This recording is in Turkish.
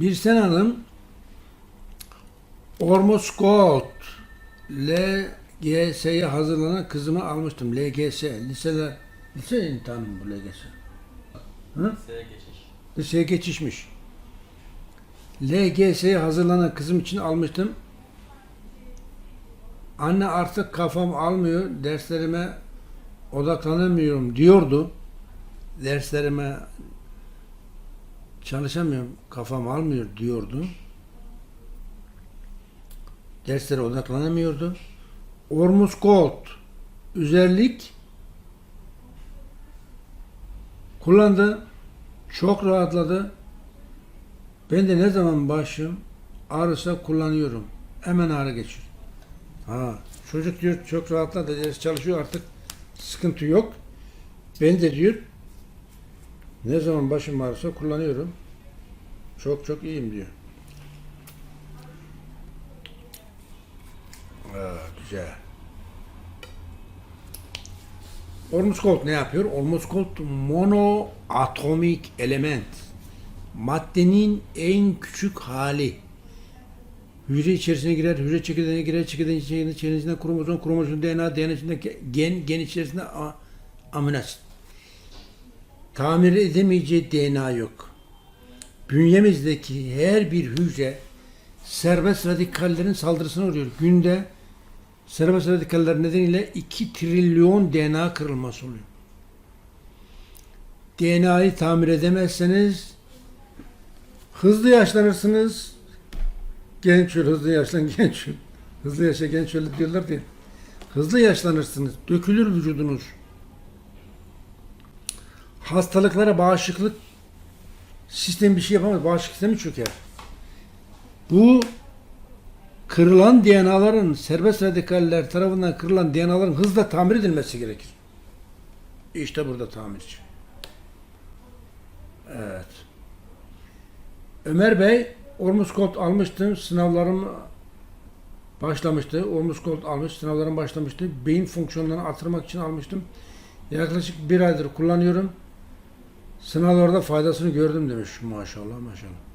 Birsen Hanım Ormoskot LGS'ye hazırlanan kızımı almıştım. LGS. Liseler, lise imtihanı bu LGS? Hı? Liseye geçiş. Liseye geçişmiş. LGS'ye hazırlanan kızım için almıştım. Anne artık kafam almıyor, derslerime odaklanamıyorum diyordu. Derslerime çalışamıyorum, kafam almıyor diyordu. Derslere odaklanamıyordu. Ormus Gold üzerlik kullandı. Çok rahatladı. Ben de ne zaman başım ağrısa kullanıyorum. Hemen ağrı geçiyor. Ha, çocuk diyor çok rahatladı. Ders çalışıyor artık. Sıkıntı yok. Ben de diyor ne zaman başım ağrısa kullanıyorum. Çok çok iyiyim diyor. Ha, güzel. Ormuskolt ne yapıyor? Ormuskolt monoatomik element. Maddenin en küçük hali. Hücre içerisine girer, hücre çekirdeğine girer, çekirdeğin içerisine, içerisinde kromozom, kromozom DNA, DNA içinde ge- gen, gen içerisinde amino asit. Tamir edemeyeceği DNA yok. Bünyemizdeki her bir hücre serbest radikallerin saldırısına uğruyor. Günde serbest radikaller nedeniyle 2 trilyon DNA kırılması oluyor. DNA'yı tamir edemezseniz hızlı yaşlanırsınız. Genç öl, hızlı yaşlan, genç öl. Hızlı yaşa, genç öl diyorlar diye. Hızlı yaşlanırsınız. Dökülür vücudunuz. Hastalıklara bağışıklık sistemi bir şey yapamaz. Bağışıklık sistemi çöker. Bu kırılan DNA'ların serbest radikaller tarafından kırılan DNA'ların hızla tamir edilmesi gerekir. İşte burada tamirci. Evet. Ömer Bey Ormuskot almıştım. Sınavlarım başlamıştı. Ormuskot almış. Sınavlarım başlamıştı. Beyin fonksiyonlarını artırmak için almıştım. Yaklaşık bir aydır kullanıyorum. Sınavlarda faydasını gördüm demiş. Maşallah maşallah.